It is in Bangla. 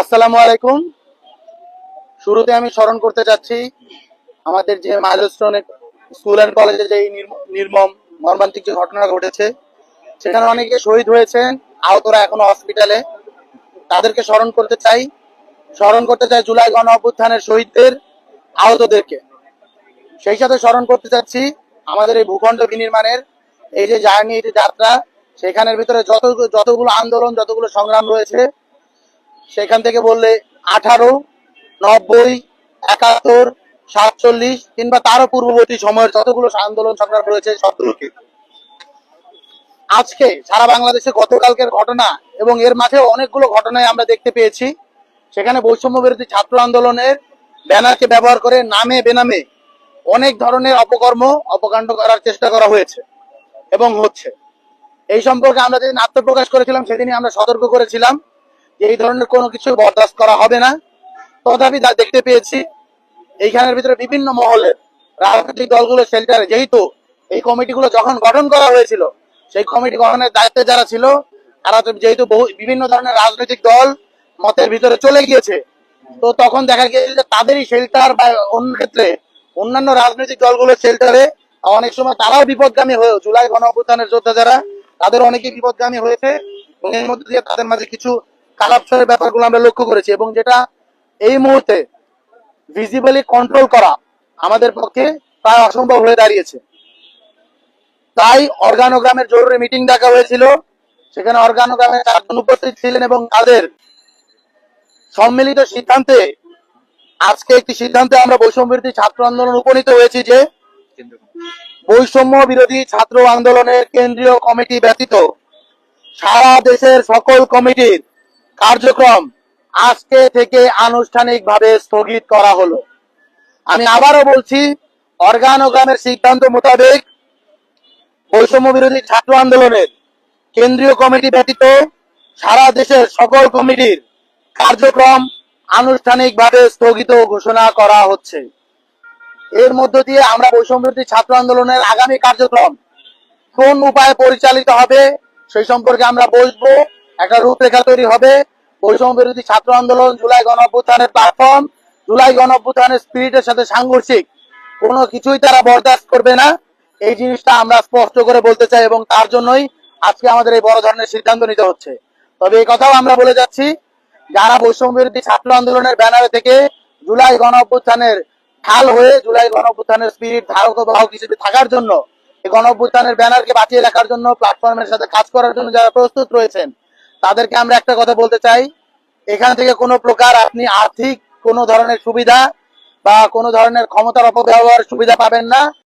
আসসালামু আলাইকুম। শুরুতে আমি স্মরণ করতে চাচ্ছি, আমাদের যে মাইলস্টোন স্কুল অ্যান্ড কলেজে যে নির্মম মর্মান্তিক যে ঘটনা ঘটেছে, সেখানে অনেকে শহীদ হয়েছেন আহতরা এখনও হসপিটালে। তাদেরকে স্মরণ করতে চাই। স্মরণ করতে চাই জুলাই গণ অভ্যুত্থানের শহীদদের, আহতদেরকে। সেই সাথে স্মরণ করতে চাচ্ছি আমাদের এই ভূখণ্ড বিনির্মাণের এই যে জার্নি, এই যে যাত্রা, সেখানের ভিতরে যত যতগুলো আন্দোলন, যতগুলো সংগ্রাম রয়েছে সেখান থেকে বললে আঠারো, নব্বই, একাত্তর, সাতচল্লিশ, কিংবা তারও পূর্ববর্তী সময়ের যতগুলো আন্দোলন সংগ্রাম রয়েছে সবগুলোকে। আজকে সারা বাংলাদেশে গতকালকের ঘটনা এবং এর মাঝে অনেকগুলো ঘটনায় আমরা দেখতে পেয়েছি। সেখানে বৈষম্য বিরোধী ছাত্র আন্দোলনের ব্যানারকে ব্যবহার করে নামে বেনামে অনেক ধরনের অপকর্ম, অপকাণ্ড করার চেষ্টা করা হয়েছে এবং হচ্ছে। এই সম্পর্কে আমরা যেদিন আত্মপ্রকাশ করেছিলাম, সেদিনই আমরা সতর্ক করেছিলাম। এই ধরনের কোনো কিছু বরদাস্ত করা হবে না। তথাপি যা দেখতে পেয়েছি, এইখানের ভিতরে বিভিন্ন মহলের রাজনৈতিক দলগুলো শেল্টারে যেহেতু এই কমিটিগুলো যখন গঠন করা হয়েছিল, সেই কমিটি গঠনের দায়িত্বে যারা ছিল, তারা যেহেতু বহু বিভিন্ন ধরনের রাজনৈতিক দল মতের ভিতরে চলে গিয়েছে, তো তখন দেখা গিয়েছে যে তাদেরই শেল্টার বা অন্য ক্ষেত্রে অন্যান্য রাজনৈতিক দলগুলোর শেল্টারে অনেক সময় তারাও বিপদগামী হয়েও জুলাই গণ অভ্যুত্থানের যোদ্ধা যারা তাদের অনেকেই বিপদগামী হয়েছে এবং এর মধ্যে দিয়ে তাদের মাঝে কিছু কালাপসের ব্যাপারগুলো আমরা লক্ষ্য করেছি এবং যেটা এই মুহূর্তে ভিজিবলি কন্ট্রোল করা আমাদের পক্ষে প্রায় অসম্ভব হয়ে দাঁড়িয়েছে। তাই অর্গানোগ্রামের জরুরি মিটিং ডাকা হয়েছিল। সেখানে অর্গানোগ্রামের চারজন উপস্থিত ছিলেন এবং তাদের সম্মিলিত সিদ্ধান্তে, আজকে একটি সিদ্ধান্তে আমরা বৈষম্য বিরোধী ছাত্র আন্দোলন উপনীত হয়েছি যে বৈষম্য বিরোধী ছাত্র আন্দোলনের কেন্দ্রীয় কমিটি ব্যতীত সারা দেশের সকল কমিটির কার্যক্রম আজকে থেকে আনুষ্ঠানিকভাবে স্থগিত করা হলো। আমি আবারও বলছি অর্গানোগ্রামের সিদ্ধান্ত মোতাবেক বৈষম্য বিরোধী ছাত্র আন্দোলনের কেন্দ্রীয় কমিটি ব্যতীত সারা দেশের সকল কমিটির কার্যক্রম আনুষ্ঠানিকভাবে স্থগিত ঘোষণা করা হচ্ছে। এর মধ্য দিয়ে আমরা বৈষম্য বিরোধী ছাত্র আন্দোলনের আগামী কার্যক্রম কোন উপায়ে পরিচালিত হবে, সেই সম্পর্কে আমরা বসবো, একটা রূপরেখা তৈরি হবে। বৈষম্য বিরোধী ছাত্র আন্দোলন, জুলাই গণ অভ্যুত্থানের প্ল্যাটফর্ম জুলাই গণ অভ্যুত্থানের স্পিরিটের সাথে সাংঘর্ষিক। কোনো কিছুই তারা বরদাস্ত করবে না। এই জিনিসটা আমরা স্পষ্ট করে বলতে চাই এবং তার জন্যই আজকে আমাদের এই বড় ধরনের সিদ্ধান্ত নিতে হচ্ছে। তবে এই কথাও আমরা বলে যাচ্ছি, যারা বৈষম্য বিরোধী ছাত্র আন্দোলনের ব্যানারে থেকে জুলাই গণ অভ্যুত্থানের ঢাল হয়ে জুলাই গণ অভ্যুত্থানের স্পিরিট ধারক বাহক হিসেবে থাকার জন্য, এই গণ অভ্যুত্থানের ব্যানারকে বাঁচিয়ে রাখার জন্য প্ল্যাটফর্মের সাথে কাজ করার জন্য যারা প্রস্তুত রয়েছেন তাদেরকে আমরা একটা কথা বলতে চাই। এখান থেকে কোনো প্রকার আপনি আর্থিক কোনো ধরনের সুবিধা বা কোনো ধরনের ক্ষমতার অপব্যবহার সুবিধা পাবেন না।